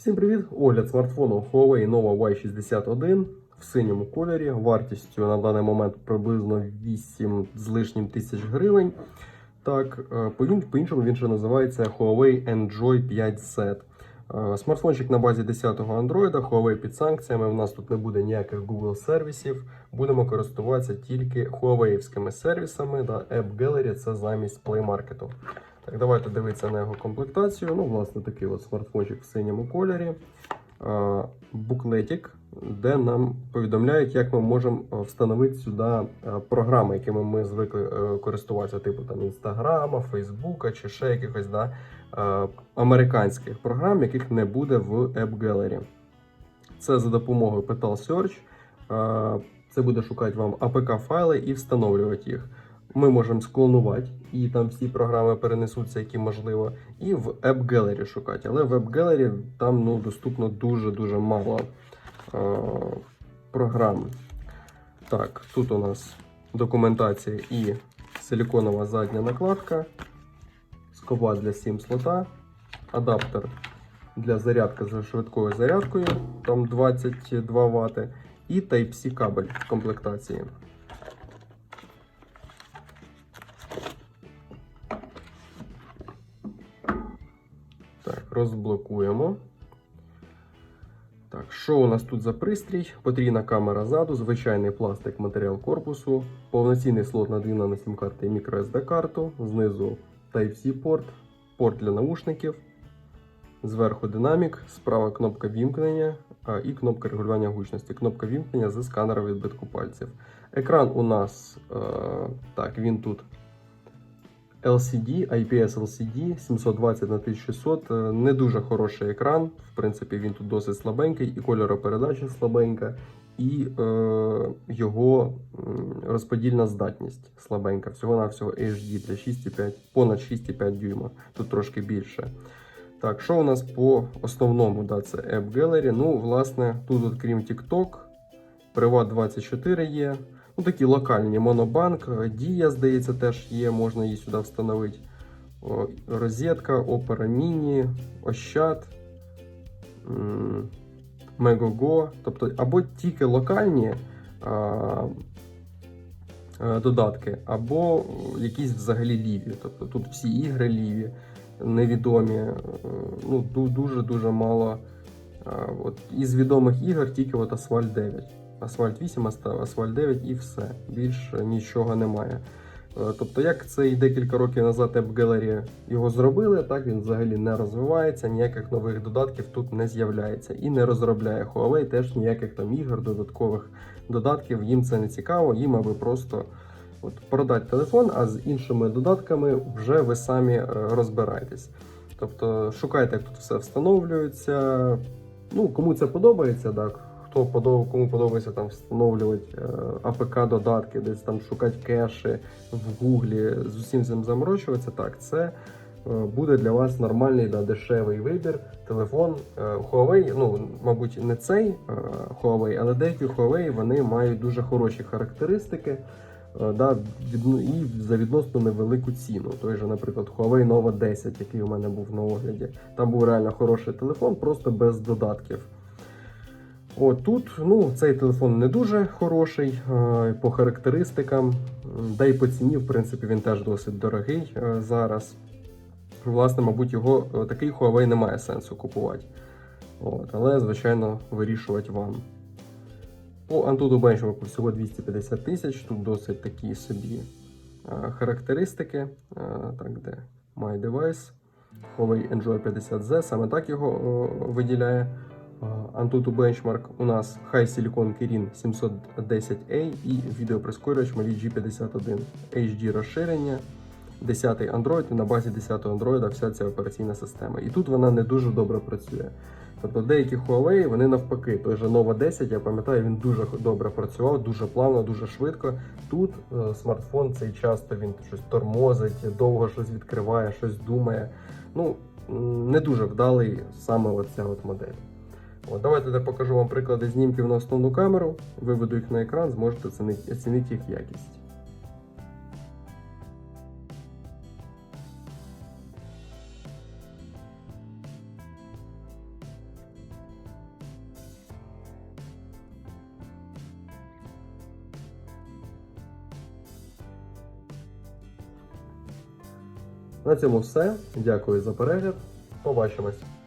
Всім привіт! Огляд смартфону Huawei Nova Y61 в синьому кольорі, вартістю на даний момент приблизно 8 з лишнім тисяч гривень. Так, е, по- по-іншому він ще називається Huawei Enjoy 5Z. Е, Смартфончик на базі 10-го Android, Huawei під санкціями. У нас тут не буде ніяких Google сервісів. Будемо користуватися тільки Huawei-вськими сервісами. Да, App Gallery це замість Play Market. Так, давайте дивитися на його комплектацію. Ну, власне, такий от смартфончик в синьому кольорі. Буклетик, де нам повідомляють, як ми можемо встановити сюди програми, якими ми звикли е, користуватися, типу там Інстаграма, Фейсбука чи ще якихось да, американських програм, яких не буде в App Gallery. Це за допомогою Petal Search. Це буде шукати вам APK-файли і встановлювати їх. Ми можемо склонувати, і там всі програми перенесуться, які можливо, і в App Gallery шукати. Але в App Gallery там ну, доступно дуже-дуже мало е, програм. Так, тут у нас документація і силіконова задня накладка, скоба для SIM слота, адаптер для зарядки з швидкою зарядкою, там 22 Вт, і Type-C кабель в комплектації. Розблокуємо. Так, що у нас тут за пристрій? Потрійна камера ззаду, звичайний пластик матеріал корпусу, повноцінний слот надвіна на сім-карти і microSD карту, знизу Type-C порт, порт для наушників, зверху динамік, справа кнопка вімкнення і кнопка регулювання гучності. Кнопка вімкнення зі сканера відбитку пальців. Екран у нас е, так, він тут LCD, IPS LCD 720 на 1600 е, не дуже хороший екран. В принципі, він тут досить слабенький, і кольоропередача слабенька, і е, його розподільна здатність слабенька. Всього-навсього HD для 6,5, понад 6,5 дюйма. Тут трошки більше. Так, що у нас по основному? Да, це App Gallery. Ну, власне, тут, от, крім TikTok, Privat 24 є. Ну, такі локальні монобанк, Дія, здається, теж є, можна її сюди встановити. Розетка, Opera Mini, Ощад, Megogo. Тобто або тільки локальні а, е, додатки, або якісь взагалі ліві. Тобто тут всі ігри ліві, невідомі. е, Ну, дуже-дуже мало. А, От, із відомих ігор тільки от Asphalt 9. Асфальт 8, Аста- Асфальт 9 і все. Більше нічого немає. Е, Тобто, як це і декілька років назад App Gallery його зробили, так він взагалі не розвивається, ніяких нових додатків тут не з'являється. І не розробляє Huawei теж ніяких там ігор, додаткових додатків. Їм це не цікаво, їм аби просто от, продати телефон, а з іншими додатками вже ви самі е, розбирайтесь. Тобто шукайте, як тут все встановлюється. Ну, кому це подобається, так. Хто подоб... кому подобається там встановлювати е, АПК-додатки, десь там шукати кеші в Гуглі, з усім цим заморочуватися, так, це е, буде для вас нормальний да, дешевий вибір. Телефон е, Huawei, ну, мабуть, не цей Huawei, але деякі Huawei вони мають дуже хороші характеристики. Да, і за відносно невелику ціну. Той же, наприклад, Huawei Nova 10, який у мене був на огляді. Там був реально хороший телефон, просто без додатків. От тут ну, цей телефон не дуже хороший е, по характеристикам, да й по ціні, в принципі, він теж досить дорогий е, зараз. Власне, мабуть, його е, такий Huawei немає сенсу купувати. От, але, звичайно, вирішувати вам. По Antutu Benchmark всього 250 тисяч, тут досить такі собі характеристики. Так, де My Device, Huawei Enjoy 50Z, саме так його виділяє. Antutu Benchmark у нас High Silicon Kirin 710A і відеоприскорювач Mali G51, HD розширення, 10 Android і на базі 10 Android вся ця операційна система. І тут вона не дуже добре працює. Тобто деякі Huawei, вони навпаки, той же Nova 10, я пам'ятаю, він дуже добре працював, дуже плавно, дуже швидко. Тут е, смартфон цей часто він щось тормозить, довго щось відкриває, щось думає. Ну, не дуже вдалий саме оця от модель. От, Давайте я покажу вам приклади знімків на основну камеру, виведу їх на екран, зможете оцінити, оцінити їх якість. На цьому все. Дякую за перегляд. Побачимось!